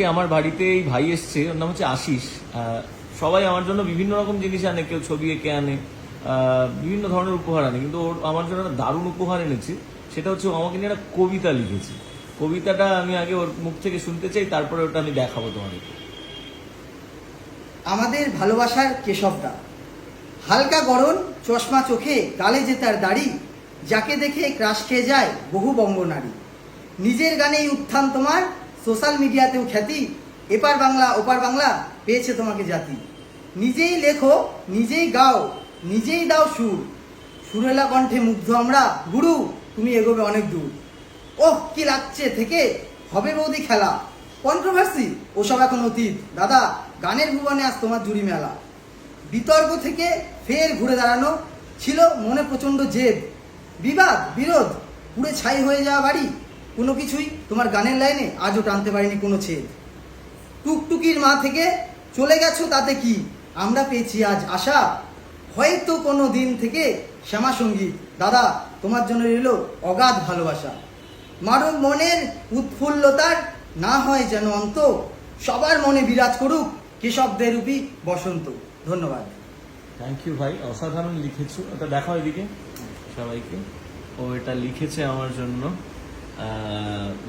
আজকে আমার বাড়িতে এই ভাই এসছে, ওর নাম হচ্ছে আশিস। সবাই আমার জন্য বিভিন্ন রকম জিনিস আনে, কেউ ছবি এঁকে আনে বিভিন্ন ধরনের উপহার আনে, কিন্তু ওর, আমার জন্য একটা দারুণ উপহার এনেছে। সেটা হচ্ছে আমাকে নিয়ে একটা কবিতা লিখেছে। কবিতাটা আমি আগে ওর মুখ থেকে শুনতে চাই, তারপরে ওটা আমি দেখাবো তোমাদেরকে আমাদের ভালোবাসার কেশবদা। হালকা গরম চশমা চোখে, গালে যে তার দাড়ি, যাকে দেখে ক্রাশ খেয়ে যায় বহু বঙ্গনারী। নিজের গানেই উত্থান তোমার সোশ্যাল মিডিয়াতেও খ্যাতি, এপার বাংলা, ওপার বাংলা পেয়েছে তোমাকে জাতি। নিজেই লেখো, নিজেই গাও, নিজেই দাও সুর। সুরেলা কণ্ঠে মুগ্ধ আমরা, গুরু, তুমি এগোবে অনেক দূর। ওহ, কি লাগছে থেকে, হবে বৌদি খেলা। কন্ট্রোভার্সি, ওসব এখন অতীত। দাদা, গানের ভুবনে আজ তোমার জুড়ি মেলা। বিতর্ক থেকে ফের ঘুরে দাঁড়ানো ছিল মনে প্রচণ্ড জেদ। বিবাদ, বিরোধ, পুড়ে ছাই হয়ে যাওয়া বাড়ি। কোনো কিছুই তোমার গানের লাইনে আজও টানতে পারিনি কোনো ছেদ। টুকটুকির মা থেকে চলে গেছো তাতে কি? আমরা পেয়েছি আজ আশা। হয়তো কোনো দিন থেকে শ্যামা সংগীত দাদা, তোমার জন্য রইল অগাধ ভালোবাসা। মানব মনের উৎফুল্লতার, না হয় যেন অন্ত। সবার মনে বিরাজ করুক কেশবদের রূপী বসন্ত। ধন্যবাদ। থ্যাংক ইউ ভাই। অসাধারণ লিখেছো। ওটা দেখাও এদিকে। সবাইকে। ও এটা লিখেছে আমার জন্য।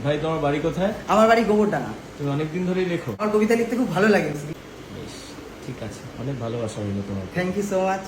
ভাই তোমার বাড়ি কোথায়? আমার বাড়ি গোবরডাঙ্গা। তুমি অনেকদিন ধরেই লেখো। আমার কবিতা লিখতে খুব ভালো লাগে। বেশ ঠিক আছে। অনেক ভালোবাসা হইল তোমার। Thank you so much